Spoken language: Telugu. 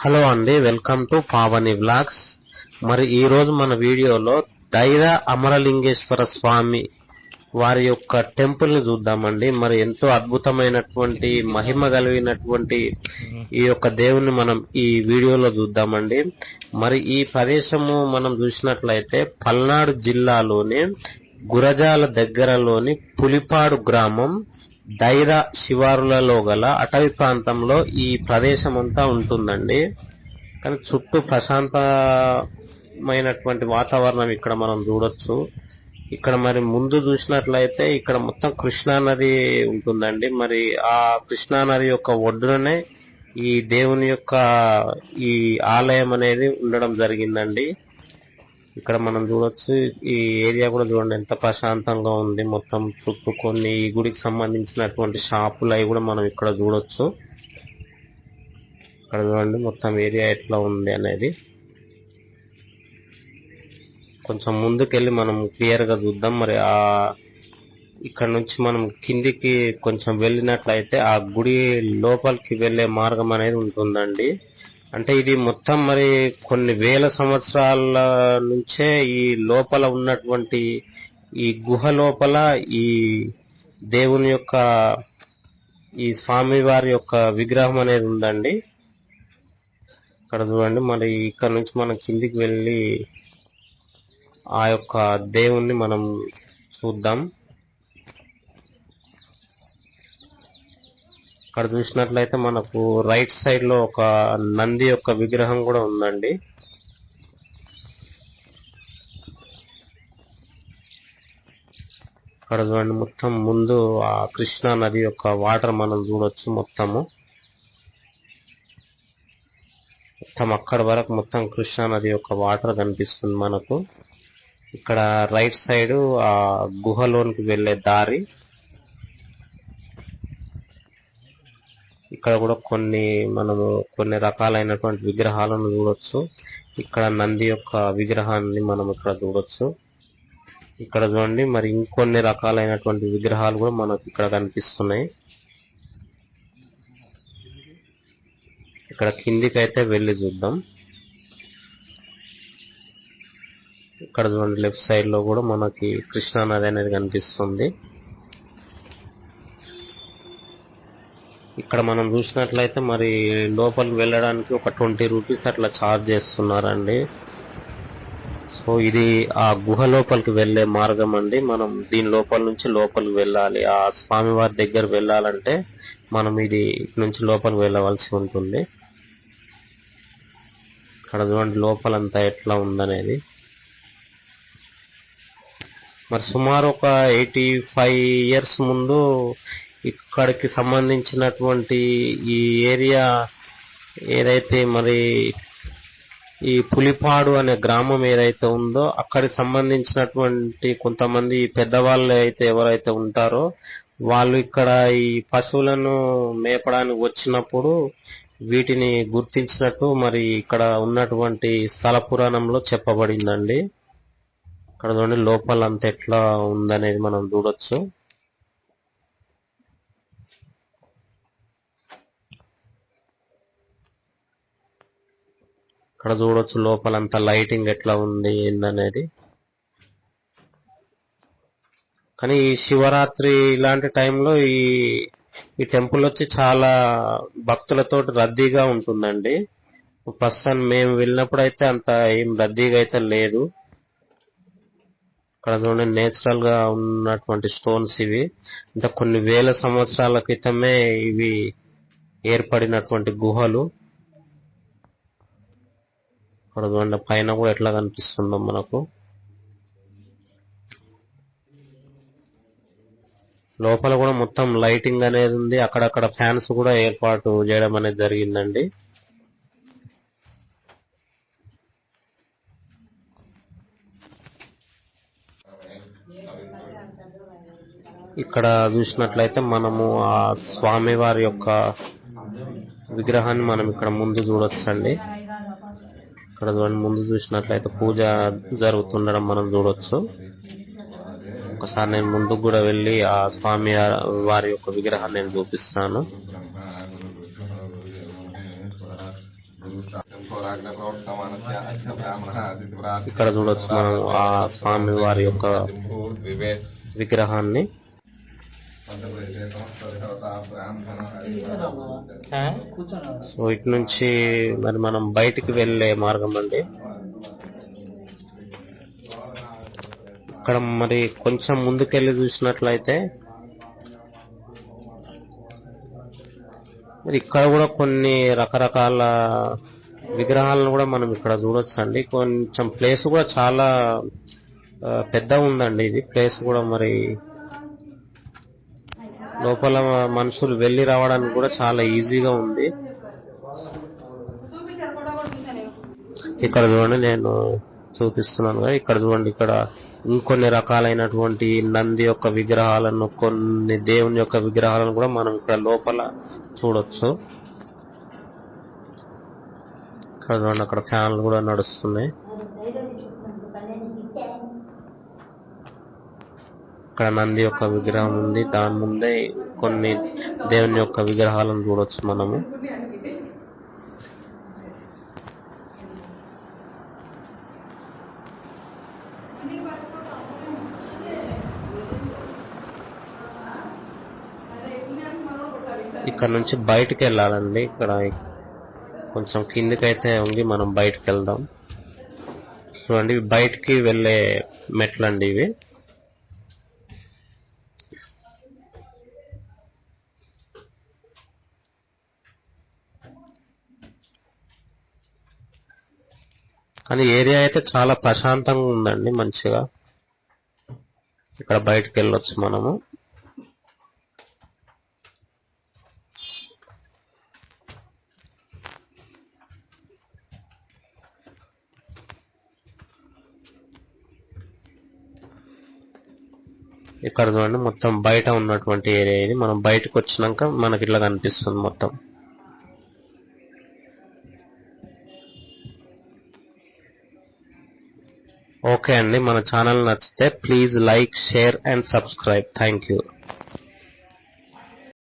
హలో అండి వెల్కమ్ టు పావని వ్లాగ్స్. మరి ఈరోజు మన వీడియోలో దైర అమరలింగేశ్వర స్వామి వారి యొక్క టెంపుల్ని చూద్దామండి. మరి ఎంతో అద్భుతమైనటువంటి మహిమ కలిగినటువంటి ఈ యొక్క దేవుని మనం ఈ వీడియోలో చూద్దామండి. మరి ఈ ప్రదేశము మనం చూసినట్లయితే పల్నాడు జిల్లాలోని గురజాల దగ్గరలోని పులిపాడు గ్రామం. దైర శివారులలో గల అటవీ ప్రాంతంలో ఈ ప్రదేశమంతా ఉంటుందండి. కానీ చుట్టూ ప్రశాంతమైనటువంటి వాతావరణం ఇక్కడ మనం చూడొచ్చు. ఇక్కడ మరి ముందు చూసినట్లయితే ఇక్కడ మొత్తం కృష్ణా నది ఉంటుందండి. మరి ఆ కృష్ణా నది యొక్క ఒడ్డుననే ఈ దేవుని యొక్క ఈ ఆలయం అనేది ఉండడం జరిగిందండి. ఇక్కడ మనం చూడొచ్చు ఈ ఏరియా కూడా చూడండి ఎంత ప్రశాంతంగా ఉంది మొత్తం చుట్టూ కొన్ని ఈ గుడికి సంబంధించినటువంటి షాపులు అవి కూడా మనం ఇక్కడ చూడొచ్చు. ఇక్కడ చూడండి మొత్తం ఏరియా ఎట్లా ఉంది అనేది. కొంచెం ముందుకెళ్ళి మనం క్లియర్గా చూద్దాం. మరి ఆ ఇక్కడ నుంచి మనం కిందికి కొంచెం వెళ్ళినట్లయితే ఆ గుడి లోపలికి వెళ్ళే మార్గం అనేది ఉంటుందండి. అంటే ఇది మొత్తం మరి కొన్ని వేల సంవత్సరాల నుంచే ఈ లోపల ఉన్నటువంటి ఈ గుహ లోపల ఈ దేవుని యొక్క ఈ స్వామి వారి యొక్క విగ్రహం అనేది ఉందండి. ఇక్కడ చూడండి మరి ఇక్కడ నుంచి మనం కిందికి వెళ్ళి ఆ యొక్క దేవుణ్ణి మనం చూద్దాం. ఇక్కడ చూసినట్లయితే మనకు రైట్ సైడ్లో ఒక నంది యొక్క విగ్రహం కూడా ఉందండి. అక్కడ చూడండి మొత్తం ముందు ఆ కృష్ణా నది యొక్క వాటర్ మనం చూడొచ్చు మొత్తము. మొత్తం అక్కడ వరకు మొత్తం కృష్ణా నది యొక్క వాటర్ కనిపిస్తుంది మనకు. ఇక్కడ రైట్ సైడ్ ఆ గుహలోనికి వెళ్ళే దారి ఇక్కడ కూడా కొన్ని మనము కొన్ని రకాలైనటువంటి విగ్రహాలను చూడొచ్చు. ఇక్కడ నంది యొక్క విగ్రహాన్ని మనం ఇక్కడ చూడొచ్చు. ఇక్కడ చూడండి మరి ఇంకొన్ని రకాలైనటువంటి విగ్రహాలు కూడా మనకు ఇక్కడ కనిపిస్తున్నాయి. ఇక్కడ కిందికి అయితే వెళ్ళి చూద్దాం. ఇక్కడ చూడండి లెఫ్ట్ సైడ్లో కూడా మనకి కృష్ణా నది అనేది కనిపిస్తుంది. ఇక్కడ మనం చూసినట్లయితే మరి లోపలికి వెళ్ళడానికి ఒక ట్వంటీ రూపీస్ అట్లా ఛార్జ్ చేస్తున్నారండి. సో ఇది ఆ గుహ లోపలికి వెళ్ళే మార్గం అండి. మనం దీని లోపల నుంచి లోపలికి వెళ్ళాలి. ఆ స్వామివారి దగ్గర వెళ్ళాలంటే మనం ఇది ఇటు నుంచి లోపలికి వెళ్ళవలసి ఉంటుంది. ఇక్కడ చూడండి లోపలంతా ఎట్లా ఉందనేది. మరి సుమారు ఒక ఎయిటీ ఫైవ్ ఇయర్స్ ముందు ఇక్కడికి సంబంధించినటువంటి ఈ ఏరియా ఏదైతే మరి ఈ పులిపాడు అనే గ్రామం ఏదైతే ఉందో అక్కడికి సంబంధించినటువంటి కొంతమంది పెద్దవాళ్ళు అయితే ఎవరైతే ఉంటారో వాళ్ళు ఇక్కడ ఈ పశువులను మేపడానికి వచ్చినప్పుడు వీటిని గుర్తించినట్టు మరి ఇక్కడ ఉన్నటువంటి స్థల పురాణంలో చెప్పబడిందండి. ఇక్కడ చూడండి లోపల అంత ఎట్లా ఉందనేది మనం చూడొచ్చు. ఇక్కడ చూడొచ్చు లోపలంతా లైటింగ్ ఎట్లా ఉంది ఏందనేది. కానీ ఈ శివరాత్రి ఇలాంటి టైంలో ఈ ఈ టెంపుల్ వచ్చి చాలా భక్తులతో రద్దీగా ఉంటుందండి. ప్రస్తుతం మేము వెళ్ళినప్పుడు అయితే అంత ఏం రద్దీగా అయితే లేదు. ఇక్కడ చూడండి నేచురల్గా ఉన్నటువంటి స్టోన్స్ ఇవి. అంటే కొన్ని వేల సంవత్సరాల క్రితమే ఇవి ఏర్పడినటువంటి గుహలు. ఇక్కడ చూడండి పైన కూడా ఎట్లా కనిపిస్తుందో మనకు. లోపల కూడా మొత్తం లైటింగ్ అనేది ఉంది. అక్కడక్కడ ఫ్యాన్స్ కూడా ఏర్పాటు చేయడం అనేది జరిగిందండి. ఇక్కడ చూసినట్లయితే మనము ఆ స్వామివారి యొక్క విగ్రహాన్ని మనం ఇక్కడ ముందు చూడొచ్చండి. ఇక్కడ చూడండి ముందు చూసినట్లయితే పూజ జరుగుతుండడం మనం చూడొచ్చు. ఒకసారి నేను ముందుకు కూడా వెళ్ళి ఆ స్వామి వారి యొక్క విగ్రహాన్ని నేను చూపిస్తాను. ఇక్కడ చూడొచ్చు మనం ఆ స్వామి వారి యొక్క విగ్రహాన్ని. సో ఇటు నుంచి మరి మనం బయటికి వెళ్ళే మార్గం అండి. ఇక్కడ మరి కొంచెం ముందుకెళ్ళి చూసినట్లయితే మరి ఇక్కడ కూడా కొన్ని రకరకాల విగ్రహాలను కూడా మనం ఇక్కడ చూడొచ్చండి. కొంచెం ప్లేస్ కూడా చాలా పెద్ద పెద్దగా ఉందండి ఇది. ప్లేస్ కూడా మరి లోపల మనుషులు వెళ్ళి రావడానికి కూడా చాలా ఈజీగా ఉంది. ఇక్కడ చూడండి నేను చూపిస్తున్నాను కదా ఇక్కడ చూడండి ఇక్కడ ఇంకొన్ని రకాలైనటువంటి నంది యొక్క విగ్రహాలను కొన్ని దేవుని యొక్క విగ్రహాలను కూడా మనం ఇక్కడ లోపల చూడొచ్చు. ఇక్కడ చూడండి అక్కడ ఫ్యాన్లు కూడా నడుస్తున్నాయి. ఇక్కడ నంది యొక్క విగ్రహం ఉంది. దాని ముందే కొన్ని దేవుని యొక్క విగ్రహాలను చూడొచ్చు మనము. ఇక్కడ నుంచి బయటికి వెళ్ళాలండి. ఇక్కడ కొంచెం కిందికైతే ఉంది. మనం బయటకు వెళ్దాం. చూడండి బయటికి వెళ్ళే మెట్లు అండి ఇవి. కానీ ఏరియా అయితే చాలా ప్రశాంతంగా ఉందండి మంచిగా. ఇక్కడ బయటికి వెళ్ళొచ్చు మనము. ఇక్కడ చూడండి మొత్తం బయట ఉన్నటువంటి ఏరియా ఇది. మనం బయటకు వచ్చినాక మనకి ఇట్లా కనిపిస్తుంది మొత్తం. ఓకే అండి మన ఛానల్ నచ్చితే please like share and subscribe. Thank you.